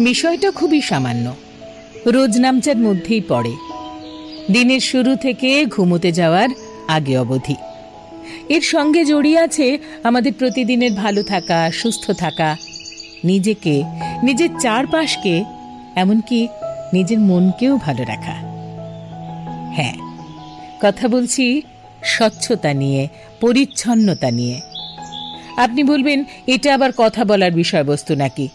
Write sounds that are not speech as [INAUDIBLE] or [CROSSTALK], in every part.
বিষয়টা খুবই সামান্য। রোজ নামচার মধ্যেই পড়ে। দিনের শুরু থেকে ঘুমোতে যাওয়ার আগে অবধি। এর সঙ্গে জড়িয়ে আছে আমাদের প্রতিদিনের ভালো থাকা, সুস্থ থাকা, নিজেকে, নিজের চারপাশকে, এমনকি নিজের মনকেও ভালো রাখা। হ্যাঁ কথা বলছি স্বচ্ছতা নিয়ে, পরিচ্ছন্নতা নিয়ে। আপনি বলবেন, এটা আবার কথা বলার বিষয়বস্তু নাকি?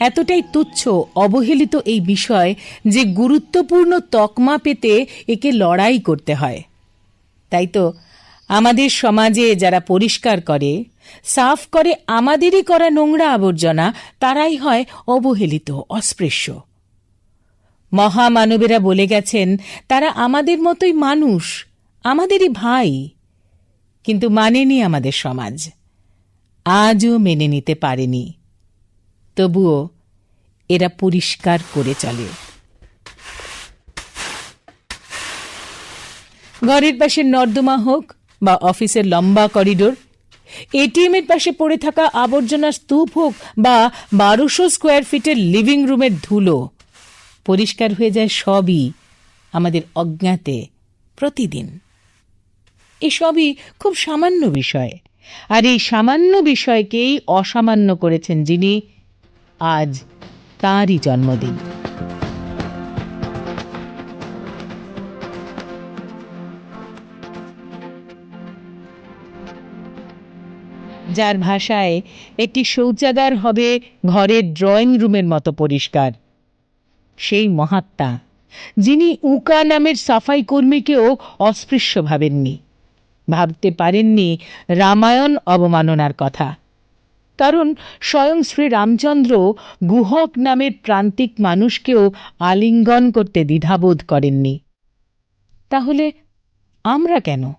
এতটাই তুচ্ছ, অবহেলিত এই বিষয় যে গুরুত্বপূর্ণ তকমা পেতে একে লড়াই করতে হয়। তাই তো, আমাদের সমাজে যারা পরিষ্কার করে, সাফ করে আমাদেরই করা নোংরা আবর্জনা, তারাই হয় অবহেলিত, অস্পৃশ্য। মহামানবেরা বলে গেছেন, তারা আমাদের মতোই মানুষ, আমাদেরই ভাই, কিন্তু মানেনি আমাদের সমাজ। আজও মেনে নিতে পারেনি। তবুও এরা পরিষ্কার করে চলে। ঘরের পাশে নর্দমা হোক বা অফিসের লম্বা করিডোর এটিএম এর পাশে পড়ে থাকা আবর্জনার স্তূপ হোক বা বারোশো স্কোয়ার ফিটের লিভিং রুমের ধুলো পরিষ্কার হয়ে যায় সবই আমাদের অজ্ঞাতে প্রতিদিন। এসবই খুব সামান্য বিষয়। আর এই সামান্য বিষয়কেই অসামান্য করেছেন যিনি আজ তাঁরই জন্মদিন। যার ভাষায় একটি শৌচাগার হবে ঘরের ড্রয়িং রুমের মতো পরিষ্কার। সেই মহাত্মা, যিনি উকা নামের সাফাই কর্মীকেও অস্পৃশ্য ভাবেননি ভাবতে পারেননি রামায়ণ অবমাননার কথা। কারণ স্বয়ং শ্রী রামচন্দ্র গুহক নামের প্রান্তিক মানুষকেও আলিঙ্গন করতে দ্বিধাবোধ করেননি। তাহলে আমরা কেন?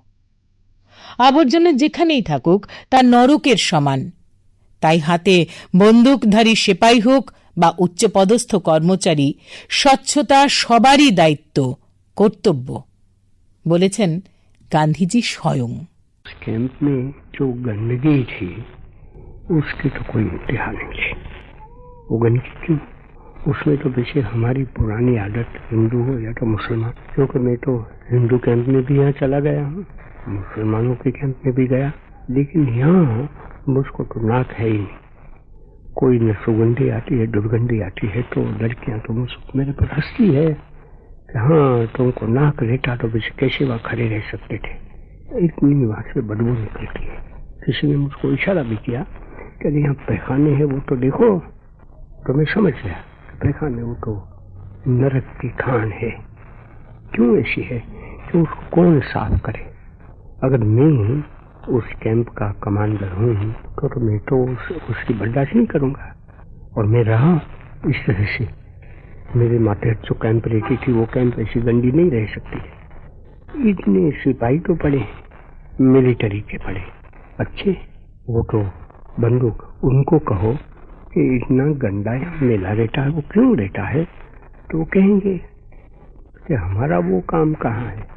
আবর্জনা যেখানেই থাকুক, তা নরকের সমান। তাই হাতে বন্দুকধারী সেপাই হোক বা উচ্চপদস্থ কর্মচারী স্বচ্ছতা সবারই দায়িত্ব কর্তব্য বলেছেন গান্ধীজি স্বয়ং उस कैंप में जो गंदगी थी उसकी तो कोई इंतहा नहीं है वो गंदगी क्यों उसमें तो वैसे हमारी पुरानी आदत हिंदू हो या तो मुसलमान क्योंकि मैं तो हिंदू कैंप में भी यहाँ चला गया हूँ मुसलमानों के कैंप में भी गया लेकिन यहाँ मुझको तो नाक है ही नहीं कोई न सुगंधी आती है, दुर्गंधी आती है तो लड़कियाँ तो मुझ मेरे पर हंसती है। कि हाँ तुमको नाक रहता तो वैसे कैसे वहाँ खड़े रह सकते थे? इतनी वहाँ से बदबू निकलती है। किसी ने मुझको इशारा भी किया कि अरे यहाँ पैखाने हैं वो तो देखो तो मैं समझ गया पैखाने वो तो नरक की खान है। क्यों ऐसी है कि उसको कौन साफ़ करे? अगर मैं उस कैंप का कमांडर हूँ तो, तो मैं तो उस, उसकी बर्दाश्त नहीं करूँगा। और मैं रहा इस तरह से। मेरे माथे जो कैंप रहती थी वो कैंप ऐसी गंदी नहीं रह सकती इतने सिपाही तो पड़े मिलिट्री के पड़े। अच्छे वो तो बंदूक उनको कहो कि इतना गंदा या मेला रहता है वो क्यों रहता है? तो कहेंगे कि हमारा वो काम कहाँ है?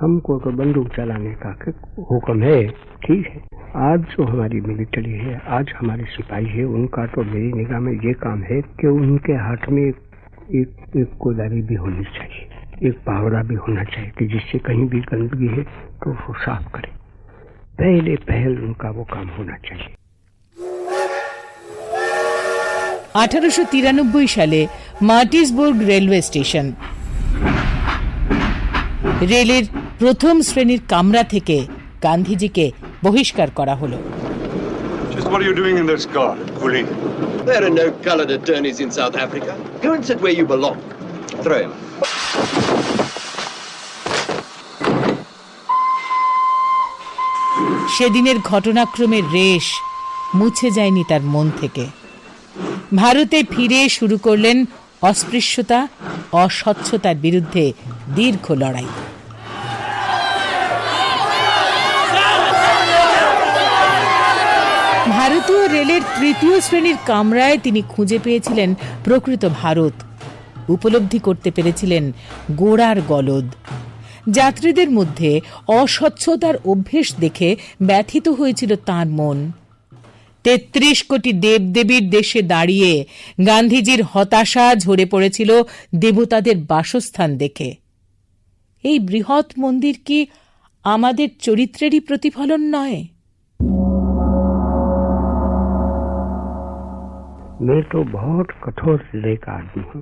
हमको तो बंदूक चलाने का के- हुक्म है ठीक है आज जो हमारी मिलिट्री है आज हमारे सिपाही है उनका तो मेरी निगाह में ये काम है कि उनके हाथ में एक एक, एक कोदारी भी होनी चाहिए एक पावड़ा भी होना चाहिए कि जिससे कहीं भी गंदगी है तो उसको साफ करे पहले पहल उनका वो काम होना चाहिए আঠারোশো তিরানব্বই সালে মার্টিসবুর্গ রেলওয়ে স্টেশন রেলের প্রথম শ্রেণির কামরা থেকে গান্ধীজিকে বহিষ্কার করা হলো। সেদিনের ঘটনাক্রমের রেশ মুছে যায়নি তার মন থেকে। ভারতে ফিরে শুরু করলেন অস্পৃশ্যতা অস্বচ্ছতার বিরুদ্ধে দীর্ঘ লড়াই। রেলের তৃতীয় শ্রেণির কামরায় তিনি খুঁজে পেয়েছিলেন প্রকৃত ভারত। উপলব্ধি করতে পেরেছিলেন গোড়ার গলদ। যাত্রীদের মধ্যে অস্বচ্ছতার অভ্যেস দেখে ব্যথিত হয়েছিল তার মন। তেত্রিশ কোটি দেবদেবীর দেশে দাঁড়িয়ে গান্ধীজির হতাশা ঝরে পড়েছিল দেবতাদের বাসস্থান দেখে। এই বৃহৎ মন্দির কি আমাদের চরিত্রেরই প্রতিফলন নয়? मैं तो बहुत कठोर हृदय का आदमी हूँ।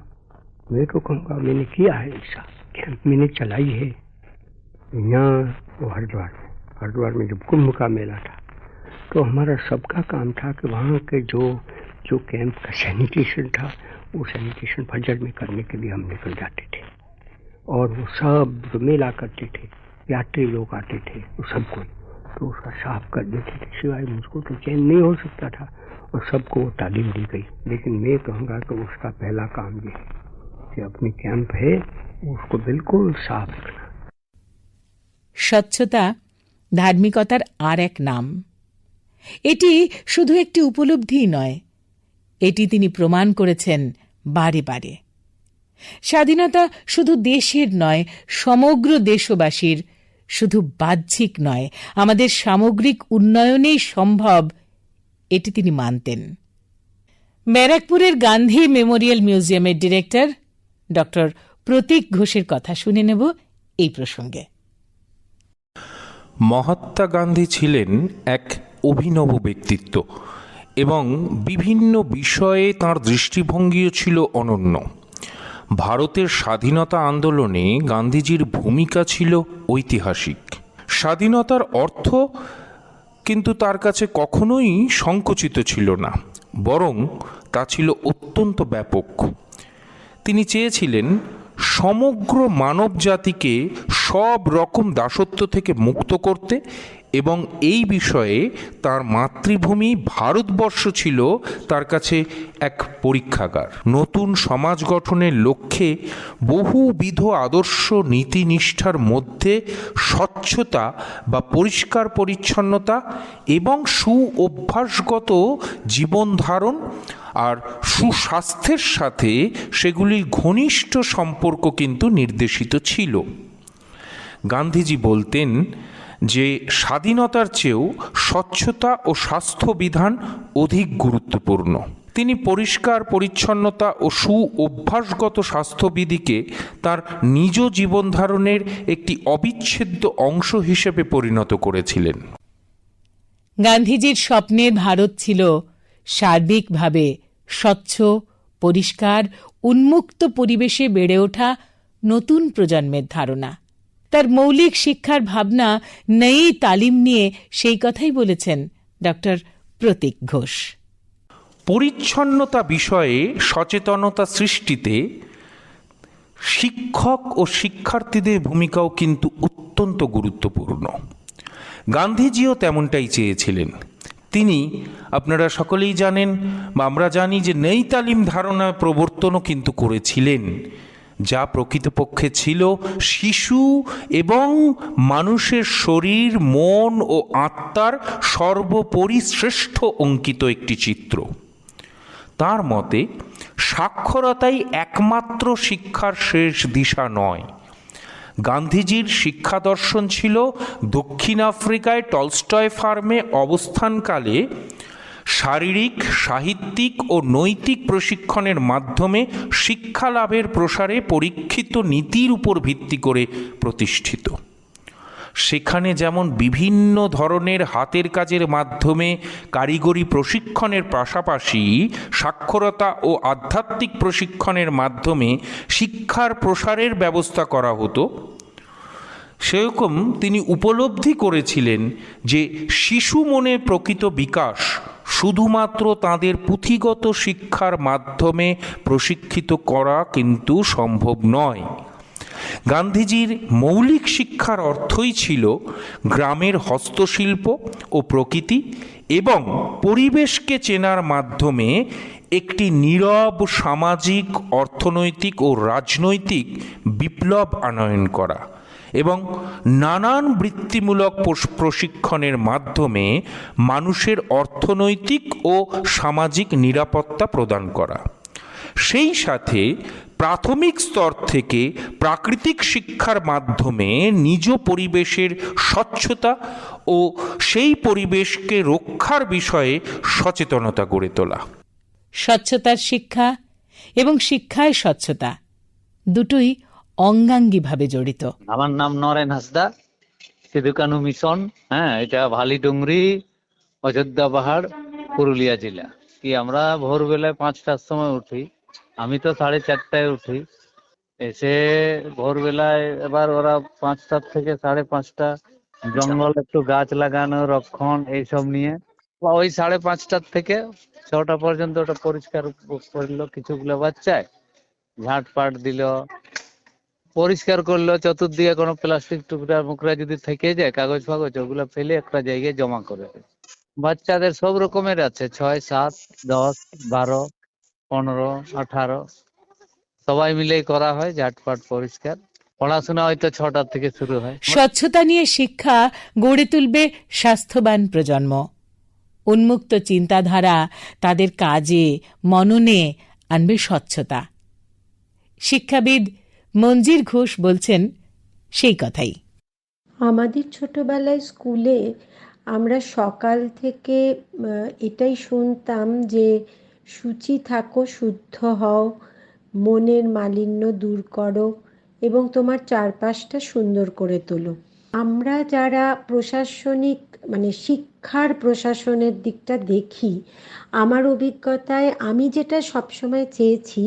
मैं तो कहूँगा, मैंने किया है ऐसा। कैंप मैंने चलाई है? यहाँ वो हरिद्वार में हरिद्वार में जब कुंभ का मेला था तो हमारा सबका काम था कि वहाँ के जो जो कैंप का सैनिटेशन था, वो सैनिटेशन फजर में करने के लिए हम निकल जाते थे। और वो सब मेला करते थे, यात्री लोग आते थे, वो सब कोई। तो उसका साफ़ कर देते थे सिवाय मुझको तो चैन नहीं हो सकता था। और सबको वो तालीम दी गई लेकिन मैं कहूँगा कि उसका पहला काम ये है कि अपनी कैंप है उसको बिल्कुल साफ रखना স্বচ্ছতা ধার্মিকতার আর এক নাম এটি শুধু একটি উপলব্ধি নয় এটি তিনি প্রমাণ করেছেন বারে বারে স্বাধীনতা শুধু দেশের নয় সমগ্র দেশবাসীর শুধু বাহ্যিক নয় আমাদের সামগ্রিক উন্নয়নেই সম্ভব এটি তিনি মানতেন। ব্যারাকপুরের গান্ধী মেমোরিয়াল মিউজিয়ামের ডিরেক্টর ডক্টর প্রতীক ঘোষের কথা শুনে নেব এই প্রসঙ্গে। মহাত্মা গান্ধী ছিলেন এক অভিনব ব্যক্তিত্ব এবং বিভিন্ন বিষয়ে তার দৃষ্টিভঙ্গিও ছিল অনন্য। ভারতের স্বাধীনতা আন্দোলনে গান্ধীজির ভূমিকা ছিল ঐতিহাসিক। স্বাধীনতার অর্থ কিন্তু তার কাছে কখনোই সংকুচিত ছিল না, বরং তা ছিল অত্যন্ত ব্যাপক। তিনি চেয়েছিলেন সমগ্র মানব জাতিকে সব রকম দাসত্ব থেকে মুক্ত করতে এবং এই বিষয়ে তার মাতৃভূমি ভারতবর্ষ ছিল তার কাছে এক পরীক্ষাগার। নতুন সমাজ গঠনের লক্ষ্যে বহুবিধ আদর্শ নীতিনিষ্ঠার মধ্যে স্বচ্ছতা বা পরিষ্কার পরিচ্ছন্নতা এবং সু অভ্যাসগত জীবন ধারণ আর সুস্বাস্থ্যের সাথে সেগুলির ঘনিষ্ঠ সম্পর্ক কিন্তু নির্দেশিত ছিল। গান্ধীজি বলতেন যে স্বাধীনতার চেয়েও স্বচ্ছতা ও স্বাস্থ্যবিধান অধিক গুরুত্বপূর্ণ। তিনি পরিষ্কার, পরিচ্ছন্নতা ও সু অভ্যাসগত স্বাস্থ্যবিধিকে তার নিজ জীবনধারণের একটি অবিচ্ছেদ্য অংশ হিসেবে পরিণত করেছিলেন। গান্ধীজির স্বপ্নের ভারত ছিল সার্বিকভাবে স্বচ্ছ, পরিষ্কার, উন্মুক্ত পরিবেশে বেড়ে ওঠা নতুন প্রজন্মের ধারণা। তার মৌলিক শিক্ষার ভাবনা নেই তালিম নিয়ে সেই কথাই বলেছেন ডক্টর প্রতীক ঘোষ। পরিচ্ছন্নতা বিষয়ে সচেতনতা সৃষ্টিতে শিক্ষক ও শিক্ষার্থীদের ভূমিকাও কিন্তু অত্যন্ত গুরুত্বপূর্ণ। গান্ধীজিও তেমনটাই চেয়েছিলেন। তিনি, আপনারা সকলেই জানেন বা আমরা জানি যে নেই তালিম ধারণা প্রবর্তনও কিন্তু করেছিলেন। যা প্রকৃতপক্ষে ছিল শিশু এবং মানুষের শরীর, মন ও আত্মার সর্বোপরি শ্রেষ্ঠ অঙ্কিত একটি চিত্র। তার মতে, সাক্ষরতাই একমাত্র শিক্ষার শেষ দিশা নয়। গান্ধীজির শিক্ষা দর্শন ছিল দক্ষিণ আফ্রিকায় টলস্টয় ফার্মে অবস্থানকালে শারীরিক, সাহিত্যিক ও নৈতিক প্রশিক্ষণের মাধ্যমে শিক্ষা লাভের প্রসারে পরীক্ষিত নীতির উপর ভিত্তি করে প্রতিষ্ঠিত। সেখানে যেমন বিভিন্ন ধরনের হাতের কাজের মাধ্যমে কারিগরি প্রশিক্ষণের পাশাপাশি সাক্ষরতা ও আধ্যাত্মিক প্রশিক্ষণের মাধ্যমে শিক্ষার প্রসারের ব্যবস্থা করা হতো। সেরকম তিনি উপলব্ধি করেছিলেন যে শিশু মনের প্রকৃত বিকাশ শুধুমাত্র তাদের পুঁথিগত শিক্ষার মাধ্যমে প্রশিক্ষিত করা কিন্তু সম্ভব নয়। গান্ধীজির মৌলিক শিক্ষার অর্থই ছিল গ্রামের হস্তশিল্প ও প্রকৃতি এবং পরিবেশকে চেনার মাধ্যমে একটি নীরব সামাজিক, অর্থনৈতিক ও রাজনৈতিক বিপ্লব আনয়ন করা। এবং নানান বৃত্তিমূলক প্রশিক্ষণের মাধ্যমে মানুষের অর্থনৈতিক ও সামাজিক নিরাপত্তা প্রদান করা। সেই সাথে প্রাথমিক স্তর থেকে প্রাকৃতিক শিক্ষার মাধ্যমে নিজ পরিবেশের স্বচ্ছতা ও সেই পরিবেশকে রক্ষার বিষয়ে সচেতনতা গড়ে তোলা। স্বচ্ছতার শিক্ষা এবং শিক্ষায় স্বচ্ছতা দুটোই অঙ্গাঙ্গিভাবে জড়িত। আমার নাম নরেন হাসদা, সিধুকানু মিশন হ্যাঁ এটা ভালিডুংরি অযোধ্যা পাহাড়, পুরুলিয়া জেলা। কি আমরা ভোরবেলায় পাঁচটার সময় উঠি, আমি তো সাড়ে চারটায় উঠি। এসে ভোরবেলায় এবার ওরা পাঁচটার থেকে সাড়ে পাঁচটা, জঙ্গল একটু গাছ লাগানো, রক্ষণ, এইসব নিয়ে। ওই সাড়ে পাঁচটার থেকে ছটা পর্যন্ত ওটা পরিষ্কার করল কিছুগুলো বাচ্চায় ঝাঁট পাট দিল পরিষ্কার করল চতুর্দিকে কোনো প্লাস্টিক টুকরা মুকরা যদি থেকে যায়, কাগজ ফাগজ, ওগুলো ফেলে একটা জায়গায় জমা করে বাচ্চাদের সব রকমের আছে, ছয়, সাত, দশ, বারো, পনেরো, আঠারো। সবাই মিলেই করা হয়, ঝাটপাট, পরিষ্কার। পড়াশোনা হয়তো ছটার থেকে শুরু হয়। স্বচ্ছতা নিয়ে শিক্ষা গড়ে তুলবে স্বাস্থ্যবান প্রজন্ম। উন্মুক্ত চিন্তাধারা তাদের কাজে, মননে আনবে স্বচ্ছতা। শিক্ষাবিদ মঞ্জির ঘোষ বলছেন সেই কথাই। আমাদের ছোটবেলায় স্কুলে আমরা সকাল থেকে এটাই শুনতাম যে শুচি থাকো, শুদ্ধ হও, মনের মালিন্য দূর করো এবং তোমার চারপাশটা সুন্দর করে তোলো। আমরা যারা প্রশাসনিক মানে শিক্ষার প্রশাসনের দিকটা দেখি, আমার অভিজ্ঞতায় আমি যেটা সবসময় চেয়েছি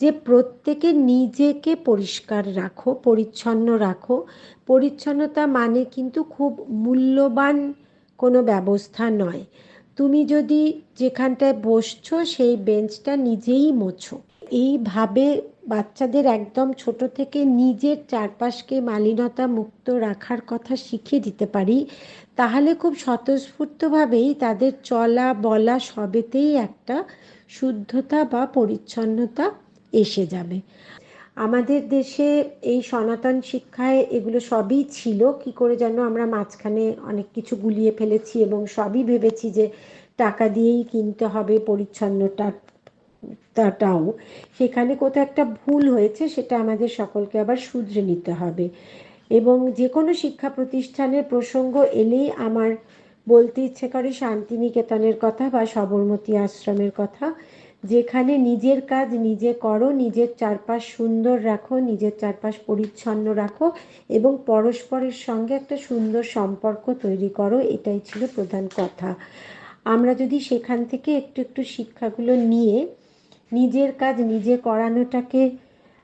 যে প্রত্যেকে নিজেকে পরিষ্কার রাখো, পরিচ্ছন্ন রাখো। পরিচ্ছন্নতা মানে কিন্তু খুব মূল্যবান কোনো ব্যবস্থা নয়। তুমি যদি যেখানটায় বসছো সেই বেঞ্চটা নিজেই মোছো। এইভাবে বাচ্চাদের একদম ছোট থেকে নিজের চারপাশকে মালিনতা মুক্ত রাখার কথা শিখিয়ে দিতে পারি। তাহলে খুব স্বতঃস্ফূর্তভাবেই তাদের চলা, বলা সবেতেই একটা শুদ্ধতা বা পরিচ্ছন্নতা এসে যাবে। আমাদের দেশে এই সনাতন শিক্ষায় এগুলো সবই ছিল, কি করে যেন আমরা মাঝখানে অনেক কিছু গুলিয়ে ফেলেছি এবং সবই ভেবেছি যে টাকা দিয়েই কিনতে হবে পরিচ্ছন্নতা তাটাও সেখানে কোথাও একটা ভুল হয়েছে, সেটা আমাদের সকলকে আবার শুধরে নিতে হবে। এবং যে কোনো শিক্ষা প্রতিষ্ঠানের প্রসঙ্গ এলেই আমার বলতে ইচ্ছে করে শান্তিনিকেতনের কথা বা সবরমতী আশ্রমের কথা। যেখানে নিজের কাজ নিজে করো, নিজের চারপাশ সুন্দর রাখো, নিজের চারপাশ পরিচ্ছন্ন রাখো এবং পরস্পরের সঙ্গে একটা সুন্দর সম্পর্ক তৈরি করো, এটাই ছিল প্রধান কথা। আমরা যদি সেখান থেকে একটু একটু শিক্ষাগুলো নিয়ে নিজের কাজ নিজে করানোটাকে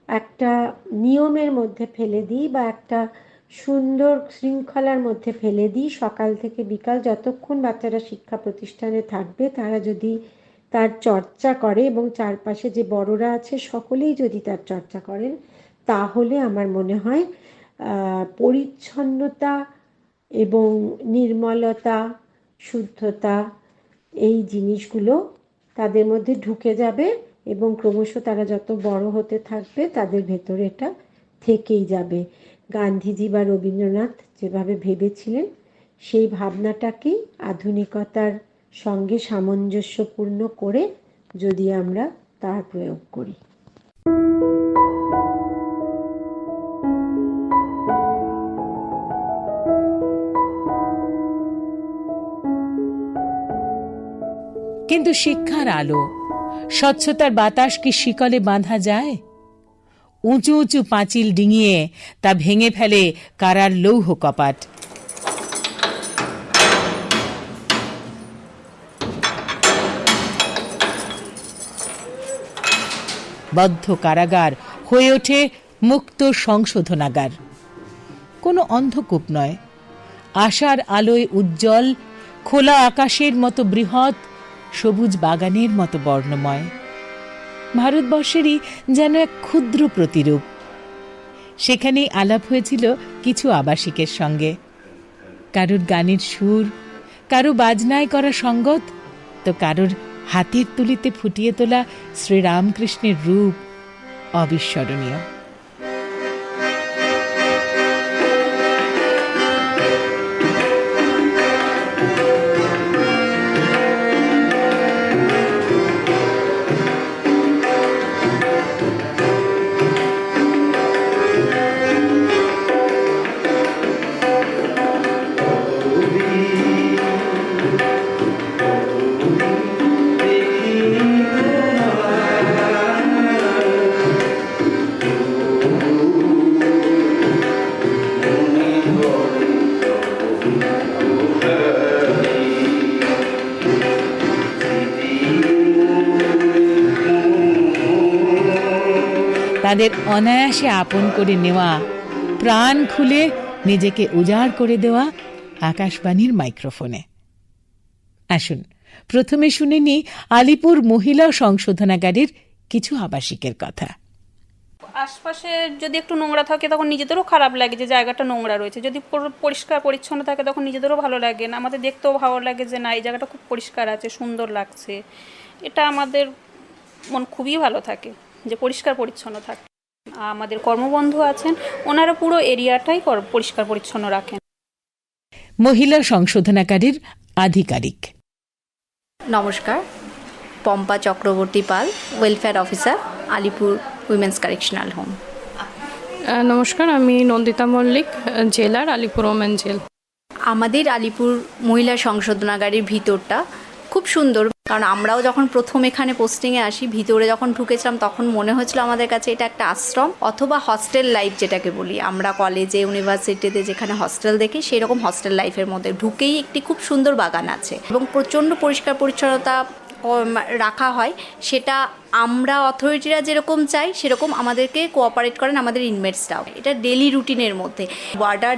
একটা নিয়মের মধ্যে ফেলে দিই বা একটা সুন্দর শৃঙ্খলার মধ্যে ফেলে দিই। সকাল থেকে বিকাল যতক্ষণ বাচ্চারা শিক্ষা প্রতিষ্ঠানে থাকবে, তারা যদি তার চর্চা করে এবং চারপাশে যে বড়রা আছে, সকলেই যদি তার চর্চা করেন, তাহলে আমার মনে হয় পরিচ্ছন্নতা এবং নির্মলতা, শুদ্ধতা এই জিনিসগুলো তাদের মধ্যে ঢুকে যাবে। এবং ক্রমশ তারা যত বড় হতে থাকবে, তাদের ভেতরে এটা থেকেই যাবে। গান্ধীজি বা রবীন্দ্রনাথ যেভাবে ভেবেছিলেন, সেই ভাবনাটাকেই আধুনিকতার সঙ্গে সামঞ্জস্যপূর্ণ করে যদি আমরা তার প্রয়োগ করি। কিন্তু শিক্ষার আলো স্বচ্ছতার বাতাস কি শিকলে বাঁধা যায়? উঁচু উঁচু পাঁচিল ডিঙিয়ে তা ভেঙে ফেলে কারার লৌহ কপাট। বদ্ধ কারাগার হয়ে ওঠে মুক্ত সংশোধনাগার। কোনো অন্ধকূপ নয়। আশার আলোয় উজ্জ্বল, খোলা আকাশের মতো বৃহৎ সবুজ বাগানের মতো বর্ণময়। ভারতবর্ষেরই যেন এক ক্ষুদ্র প্রতিরূপ। সেখানেই আলাপ হয়েছিল কিছু আবাসিকের সঙ্গে। কারুর গানের সুর, কারও বাজনায় করা সঙ্গত, তো কারোর হাতের তুলিতে ফুটিয়ে তোলা শ্রীরামকৃষ্ণের রূপ অবিস্মরণীয়। তাদের অনায়াসে আপন করে নেওয়া, প্রাণ খুলে নিজেকে উজাড় করে দেওয়া আকাশবাণীর মাইক্রোফোনে। আসুন, প্রথমে শুনে নি আলিপুর মহিলা সংশোধনাগারের কিছু আবাসিকের কথা। আশপাশে যদি একটু নোংরা থাকে তখন নিজেদেরও খারাপ লাগে যে জায়গাটা নোংরা রয়েছে। যদি পরিষ্কার পরিচ্ছন্ন থাকে তখন নিজেদেরও ভালো লাগে না। আমাদের দেখতেও ভালো লাগে যে না, এই জায়গাটা খুব পরিষ্কার আছে, সুন্দর লাগছে। এটা আমাদের মন খুবই ভালো থাকে। যে পরিষ্কার পরিচ্ছন্ন থাকে। আমাদের কর্মবন্ধু আছেন ওনারা পুরো এরিয়াটাই কর- পরিষ্কার পরিচ্ছন্ন রাখেন। মহিলা সংশোধনাগারের আধিকারিক। নমস্কার Pampa Chakraborty Pal welfare officer Alipur women's correctional home নমস্কার আমি নন্দিতা মল্লিক জেলার আলিপুর ওমেন জেল আমাদের আলিপুর মহিলা সংশোধনাগারের ভিতরটা খুব সুন্দর কারণ আমরাও যখন প্রথম এখানে পোস্টিংয়ে আসি, ভিতরে যখন ঢুকেছিলাম, তখন মনে হয়েছিল আমাদের কাছে এটা একটা আশ্রম, অথবা হস্টেল লাইফ যেটাকে বলি। আমরা কলেজে ইউনিভার্সিটিতে যেখানে হস্টেল দেখি, সেরকম হস্টেল লাইফের মধ্যে ঢুকেই একটি খুব সুন্দর বাগান আছে। এবং প্রচণ্ড পরিষ্কার পরিচ্ছন্নতা রাখা হয়, সেটা আমরা অথরিটিরা যেরকম চাই, সেরকম আমাদেরকে কোঅপারেট করেন আমাদের ইনমেটসরাও এটা ডেলি রুটিনের মধ্যে। ওয়ার্ডার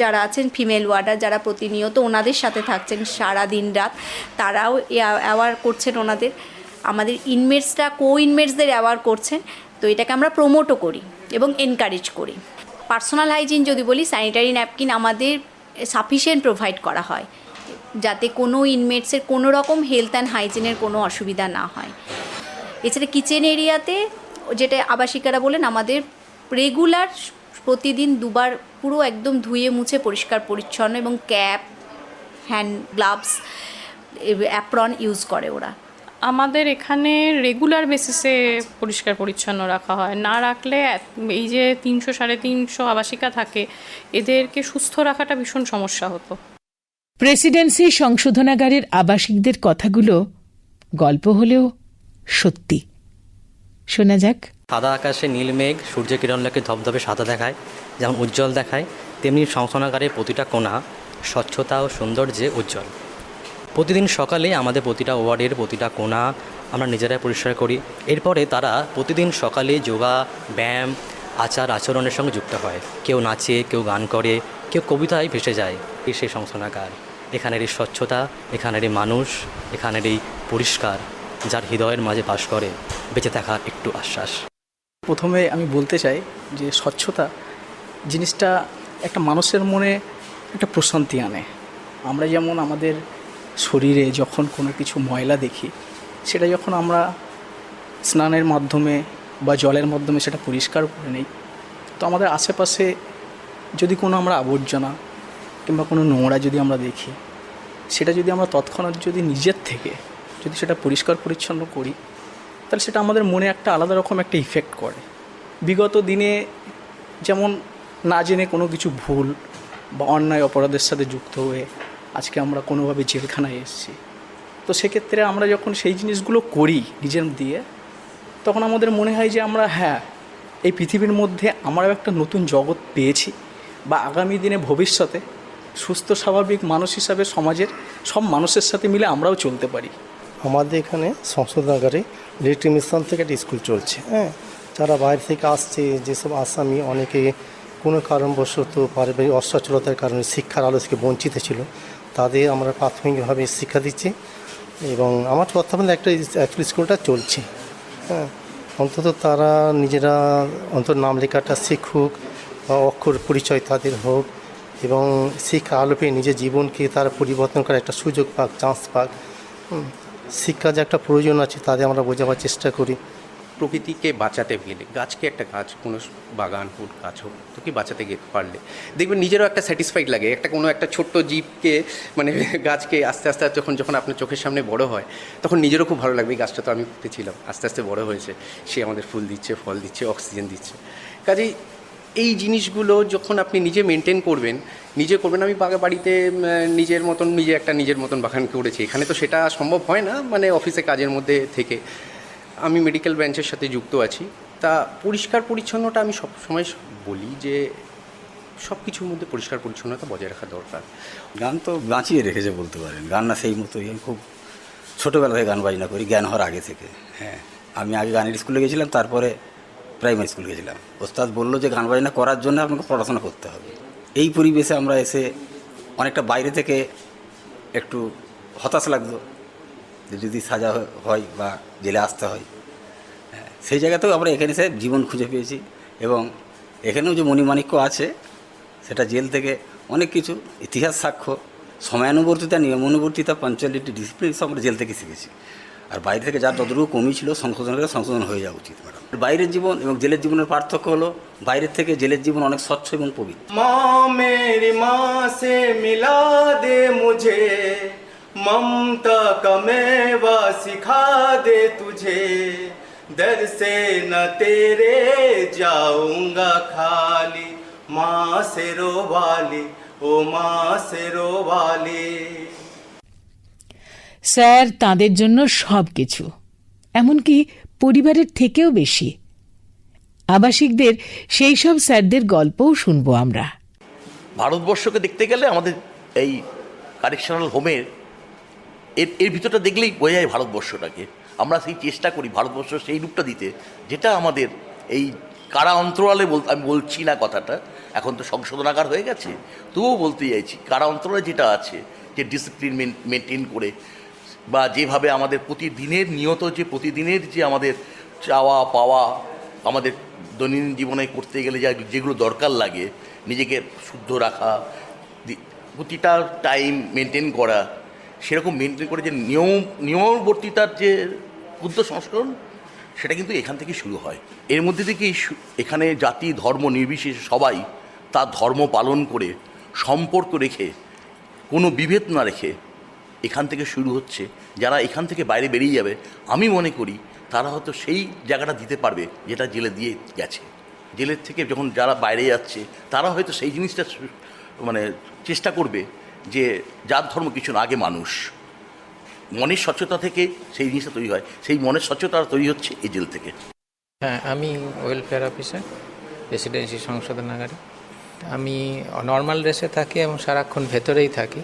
যারা আছেন ফিমেল ওয়ার্ডার যারা প্রতিনিয়ত ওনাদের সাথে থাকছেন, সারা দিন রাত, তারাও অ্যাওয়ার করছেন ওনাদের। আমাদের ইনমেটসরা কো ইনমেটসদের অ্যাওয়ার করছেন, তো এটাকে আমরা প্রমোটও করি এবং এনকারেজ করি। পার্সোনাল হাইজিন যদি বলি স্যানিটারি ন্যাপকিন আমাদের সাফিসিয়েন্ট প্রোভাইড করা হয়। যাতে কোনো ইনমেটসের কোনো রকম হেলথ অ্যান্ড হাইজিনের কোনো অসুবিধা না হয়। এছাড়া কিচেন এরিয়াতে যেটা আবাসিকারা বলেন, আমাদের রেগুলার প্রতিদিন দুবার পুরো একদম ধুয়ে মুছে পরিষ্কার পরিচ্ছন্ন এবং cap hand gloves apron use করে ওরা। আমাদের এখানে রেগুলার বেসিসে পরিষ্কার পরিচ্ছন্ন রাখা হয়। না রাখলে এই যে তিনশো, সাড়ে তিনশো আবাসিকা থাকে, এদেরকে সুস্থ রাখাটা ভীষণ সমস্যা হতো। প্রেসিডেন্সি সংশোধনাগারের আবাসিকদের কথাগুলো গল্প হলেও সত্যি। শোনা যাক। সাদা আকাশে নীল মেঘ সূর্য কিরণকে ধবধবে সাদা দেখায়, যেমন উজ্জ্বল দেখায়, তেমনি সংশোধনাগারের প্রতিটা কোণা স্বচ্ছতা ও সৌন্দর্যে উজ্জ্বল। প্রতিদিন সকালে আমাদের প্রতিটা ওয়ার্ডের প্রতিটা কোণা আমরা নিজেরাই পরিষ্কার করি। এরপরে তারা প্রতিদিন সকালে যোগা, ব্যায়াম আচার আচরণের সঙ্গে যুক্ত হয়। কেউ নাচে, কেউ গান করে, কেউ কবিতায় ভেসে যায়। এই সেই সংশোধনাগার। এখানের এই স্বচ্ছতা, এখানের এই মানুষ, এখানের এই পরিষ্কার, যার হৃদয়ের মাঝে বাস করে, বেঁচে থাকার একটু আশ্বাস। প্রথমে আমি বলতে চাই যে স্বচ্ছতা জিনিসটা একটা মানুষের মনে একটা প্রশান্তি আনে। আমরা যেমন আমাদের শরীরে যখন কোনো কিছু ময়লা দেখি, সেটা যখন আমরা স্নানের মাধ্যমে বা জলের মাধ্যমে সেটা পরিষ্কার করে নিই। তো আমাদের আশেপাশে যদি কোনো আমরা আবর্জনা কিংবা কোনো নোংরা যদি আমরা দেখি, সেটা যদি আমরা তৎক্ষণাৎ যদি নিজের থেকে যদি সেটা পরিষ্কার পরিচ্ছন্ন করি, তাহলে সেটা আমাদের মনে একটা আলাদা রকম একটা ইফেক্ট করে। বিগত দিনে যেমন না জেনে কোনো কিছু ভুল বা অন্যায় অপরাধের সাথে যুক্ত হয়ে আজকে আমরা কোনোভাবে জেলখানায় এসেছি, তো সেক্ষেত্রে আমরা যখন সেই জিনিসগুলো করি নিজের দিয়ে তখন আমাদের মনে হয় যে আমরা হ্যাঁ এই পৃথিবীর মধ্যে আমরাও একটা নতুন জগৎ পেয়েছি বা আগামী দিনে ভবিষ্যতে সুস্থ, স্বাভাবিক মানুষ হিসাবে সমাজের সব মানুষের সাথে মিলে আমরাও চলতে পারি। আমাদের এখানে সংশোধনাগারে লিট্রি মিশন থেকে একটা স্কুল চলছে হ্যাঁ? যারা বাইরে থেকে আসছে, যেসব আসামি, অনেকে কোনো কারণবশত পারিবারিক অসচ্ছলতার কারণে শিক্ষার আলো থেকে বঞ্চিত ছিল, তাদের আমরা প্রাথমিকভাবে শিক্ষা দিচ্ছি এবং আমার তত্ত্বাবধানে একটা স্কুলটা চলছে। হ্যাঁ অন্তত তারা নিজেরা অন্তত নাম লেখাটা শিখুক বা অক্ষর পরিচয় তাদের হোক এবং শিক্ষা আলোপে নিজের জীবনকে তারা পরিবর্তন করার একটা সুযোগ পাক চান্স পাক। শিক্ষা যে একটা প্রয়োজন আছে তাদের আমরা বোঝাবার চেষ্টা করি প্রকৃতিকে বাঁচাতে গেলে, গাছকে একটা গাছ, কোনো বাগান ফুল গাছ হোক, তোকে বাঁচাতে গে, পারলে। দেখবেন নিজেরও একটা স্যাটিসফাইড লাগে। একটা কোনো একটা ছোট্ট জীবকে মানে [LAUGHS] গাছকে আস্তে আস্তে যখন যখন আপনার চোখের সামনে বড় হয়, তখন নিজেরও খুব ভালো লাগবে। এই গাছটা তো আমি ছিলাম আস্তে আস্তে বড় হয়েছে। সে আমাদের ফুল দিচ্ছে, ফল দিচ্ছে, অক্সিজেন দিচ্ছে। কাজেই এই জিনিসগুলো যখন আপনি নিজে মেনটেন করবেন, নিজে করবেন, আমি বাড়িতে নিজের মতন, নিজে একটা নিজের মতন বাগান করেছি এখানে তো সেটা সম্ভব হয় না মানে অফিসে কাজের মধ্যে থেকে। আমি মেডিকেল ব্রাঞ্চের সাথে যুক্ত আছি। তা পরিষ্কার পরিচ্ছন্নতা আমি সব সময় বলি যে সব কিছুর মধ্যে পরিষ্কার পরিচ্ছন্নতা বজায় রাখা দরকার। গান তো বাঁচিয়ে রেখেছে বলতে পারেন। গান না সেই মতোই। আমি খুব ছোটোবেলা থেকে গান বাজনা করি, জ্ঞান হওয়ার আগে থেকে। হ্যাঁ আমি আগে গানের স্কুলে গেছিলাম, তারপরে প্রাইমারি স্কুল গেছিলাম। ওস্তাদ বলল যে, গান বাজনা করার জন্য আপনাকে পড়াশোনা করতে হবে। এই পরিবেশে আমরা এসে অনেকটা বাইরে থেকে একটু হতাশ লাগতো। যদি সাজা হয় বা জেলে আসতে হয় হ্যাঁ, সেই জায়গাতেও আমরা এখানে সে জীবন খুঁজে পেয়েছি এবং এখানেও যে মণিমাণিক্য আছে, সেটা জেল থেকে অনেক কিছু ইতিহাস সাক্ষ্য, সময়ানুবর্তিতা, নিয়মানুবর্তিতা পাঞ্চুয়ালিটি ডিসিপ্লিন সব আমরা জেল থেকে শিখেছি। আর বাইরে থেকে যা যতটুকু কমি ছিল সংশোধন করে সংশোধন হয়ে যাওয়া উচিত ম্যাডাম বাইরের জীবন এবং জেলের জীবনের পার্থক্য হলো, বাইরের থেকে জেলের জীবন অনেক স্বচ্ছ এবং পবিত্র। মা, মেরি মা সে মিলা দে মুঝে। ममता का मेवा सिखा दे तुझे दर से न तेरे जाऊंगा खाली माँ से रो वाली ओ माँ से रो वाली স্যার তাদের জন্য সব কিছু এমনকি পরিবারের থেকেও বেশি আবাসিকদের সেই সব স্যারদের গল্পও শুনবো আমরা ভারতবর্ষকে দেখতে গেলে আমাদের এই কারেকশনাল হোমের এর এর ভিতরটা দেখলেই বোঝা যায় ভারতবর্ষটাকে। আমরা সেই চেষ্টা করি ভারতবর্ষ সেই রূপটা দিতে, যেটা আমাদের এই কারা অন্তরালে বল, আমি বলছি না কথাটা, এখন তো সংশোধনাগার হয়ে গেছে। তবুও বলতে চাইছি, কারা অন্তরালে যেটা আছে, যে ডিসিপ্লিন মেনটেন করে, বা যেভাবে আমাদের প্রতিদিনের নিয়ত, যে প্রতিদিনের যে আমাদের চাওয়া, পাওয়া, আমাদের দৈনন্দিন জীবনে করতে গেলে যা যেগুলো দরকার লাগে, নিজেকে শুদ্ধ রাখা প্রতিটা টাইম মেনটেন করা সেরকম মেনটেন করে যে নিয়ম, নিয়মবর্তিতার যে ক্ষুদ্র সংস্করণ, সেটা কিন্তু এখান থেকে শুরু হয়। এর মধ্যে থেকেই এখানে জাতি, ধর্ম নির্বিশেষে সবাই তার ধর্ম পালন করে সম্পর্ক রেখে, কোনো বিভেদ না রেখে এখান থেকে শুরু হচ্ছে। যারা এখান থেকে বাইরে বেরিয়ে যাবে, আমি মনে করি তারা হয়তো সেই জায়গাটা দিতে পারবে যেটা জেলে দিয়ে গেছে। জেলের থেকে যখন যারা বাইরে যাচ্ছে, তারা হয়তো সেই জিনিসটা মানে চেষ্টা করবে যে যার ধর্ম কিছু না, আগে মানুষ। মনের স্বচ্ছতা থেকে সেই জিনিসটা তৈরি হয়। সেই মনের স্বচ্ছতা তৈরি হচ্ছে এই জেল থেকে। হ্যাঁ আমি ওয়েলফেয়ার অফিসার রেসিডেন্সি সংশোধনাগারে আমি নর্মাল ড্রেসে থাকি এবং সারাক্ষণ ভেতরেই থাকি।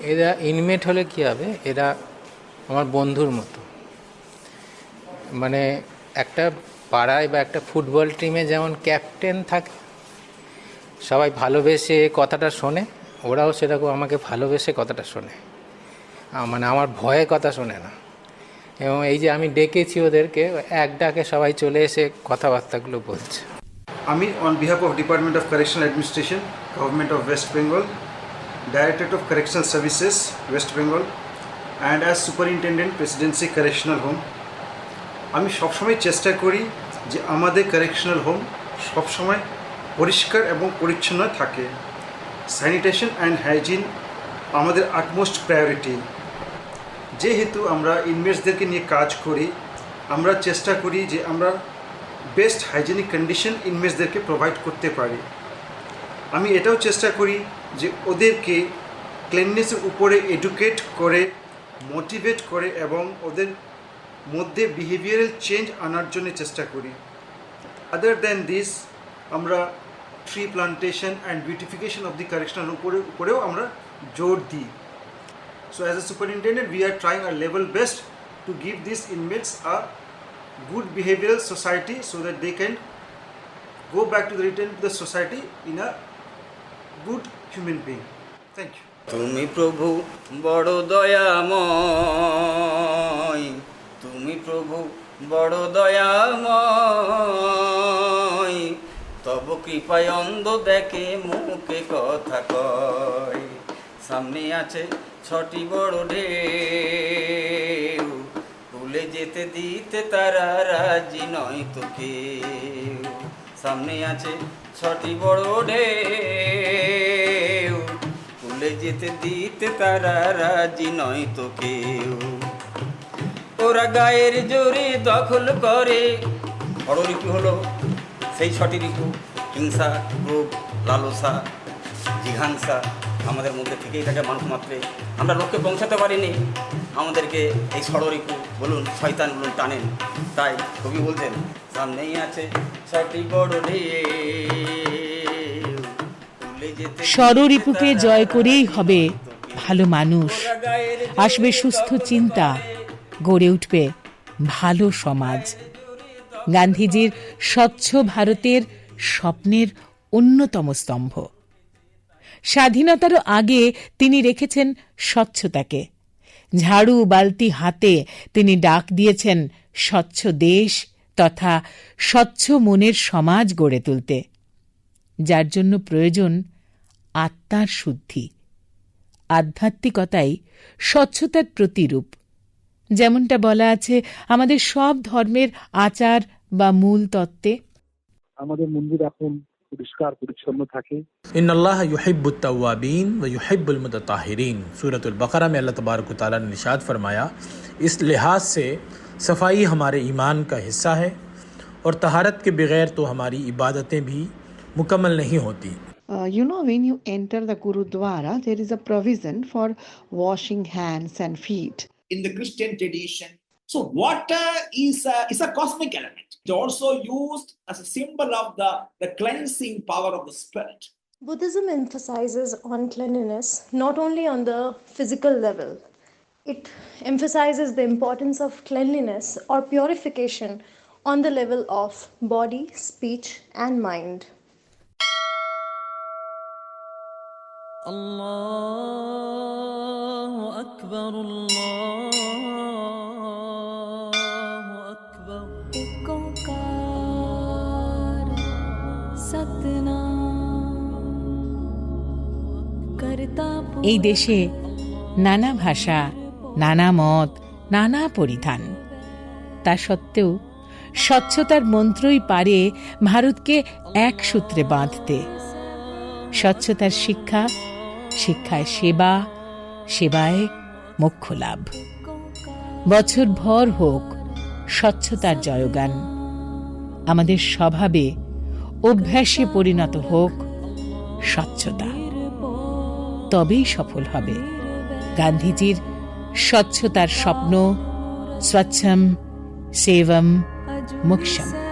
এরা ইনমেট হলে কী হবে? এরা আমার বন্ধুর মতো। মানে একটা পাড়ায় বা একটা ফুটবল টিমে যেমন ক্যাপ্টেন থাকে, সবাই ভালোবেসে কথাটা শোনে ওরাও হচ্ছে আমাকে ভালোবেসে কথাটা শোনে। মানে আমার ভয়ে কথা শোনে না। এবং এই যে আমি ডেকেছি ওদেরকে, এক ডাকে সবাই চলে এসে কথাবার্তাগুলো বলছে। আমি on behalf of department of correction administration government of West Bengal directorate of correction services West Bengal and as superintendent Presidency correctional home আমি সবসময় চেষ্টা করি যে আমাদের কারেকশনাল হোম সবসময় পরিষ্কার এবং পরিচ্ছন্ন থাকে। স্যানিটেশন অ্যান্ড হাইজিন আমাদের আটমোস্ট প্রায়োরিটি যেহেতু আমরা ইনমেটসদেরকে নিয়ে কাজ করি, আমরা চেষ্টা করি যে আমরা বেস্ট হাইজেনিক কন্ডিশন ইনমেটসদেরকে প্রোভাইড করতে পারি। আমি এটাও চেষ্টা করি যে ওদেরকে ক্লিননেসের উপরে এডুকেট করে মোটিভেট করে এবং ওদের মধ্যে বিহেভিয়ারাল চেঞ্জ আনার জন্য চেষ্টা করি। আদার দ্যান দিস আমরা tree plantation and beautification of the correctional উপরে, উপরেও আমরা জোর দিই। So as a superintendent we are trying our level best to give this inmates a good behaviour society so that they can go back to the return to the society in a good human being thank you তুমি প্রভু বড় দয়াময়, তুমি প্রভু বড় দয়াময়। তব কৃপায় অন্ধ দেখে মুখে কথা কয়। সামনে আছে ছটি বড় ঢেউ, ভুলে যেতে দিতে তারা রাজি নয় তো কেউ। সামনে আছে ছটি বড় ঢেউ, ভুলে যেতে দিতে তারা রাজি নয় তো কেউ। ওরা গায়ের জোরে দখল করে। বড় ঋতু হলো? সেই ছটি ঋতু হিংসা রোগ লালসা জিঘাংসা আমাদের মধ্যে থেকেই থাকে মানুষ মাত্রে আমরা লক্ষ্যে পৌঁছাতে পারিনি। আমাদেরকে এই ষড়রিপু বলুন শয়তান বলুন টানেন। তাই কবি বলছেন সামনেই আছে ছটি বড় ষড়রিপুকে জয় করেই হবে ভালো মানুষ। আসবে সুস্থ চিন্তা গড়ে উঠবে ভালো সমাজ। গান্ধীজির স্বচ্ছ ভারতের স্বপ্নের অন্যতম স্তম্ভ। স্বাধীনতারও আগে তিনি রেখেছেন স্বচ্ছতাকে। ঝাড়ু বালতি হাতে তিনি ডাক দিয়েছেন স্বচ্ছ দেশ তথা স্বচ্ছ মনের সমাজ গড়ে তুলতে। যার জন্য প্রয়োজন আত্মার শুদ্ধি। আধ্যাত্মিকতাই স্বচ্ছতার প্রতিরূপ। যেমনটা বলা আছে, আমাদের সব ধর্মের আচার বা মূল তত্ত্বে আমাদের মন্দির এখন পরিষ্কার পরিচ্ছন্ন থাকে इन अल्लाह युहिब्बुत्तवाबीन व युहिब्बुल मुतताहिरीन सूरतुल बकरा में अल्लाह तबारक व तआला ने निशात फरमाया इस लिहाज से सफाई हमारे ईमान का हिस्सा है और तहारत के बगैर तो हमारी इबादतें भी मुकम्मल नहीं होती Uh, you know, when you enter the Gurudwara, there is a provision for washing hands and feet. in the Christian tradition. So water is a, is a cosmic element. It's also used as a symbol of the, the cleansing power of the spirit. Buddhism emphasizes on cleanliness not only on the physical level. It emphasizes the importance of cleanliness or purification on the level of body, speech, and mind. Allah Akbar Allah এই দেশে নানা ভাষা, নানা মত, নানা পরিধান। তা সত্ত্বেও স্বচ্ছতার মন্ত্রই পারে ভারতকে এক সূত্রে বাঁধতে। স্বচ্ছতার শিক্ষা, শিক্ষায় সেবা, সেবায় মোক্ষ লাভ। বছর ভর হোক স্বচ্ছতার জয়গান। আমাদের স্বভাবে অভ্যাসে পরিণত হোক স্বচ্ছতা। তবেই সফল হবে। গান্ধীজির স্বচ্ছতার স্বপ্ন স্বচ্ছম সেবম মুক্ষম।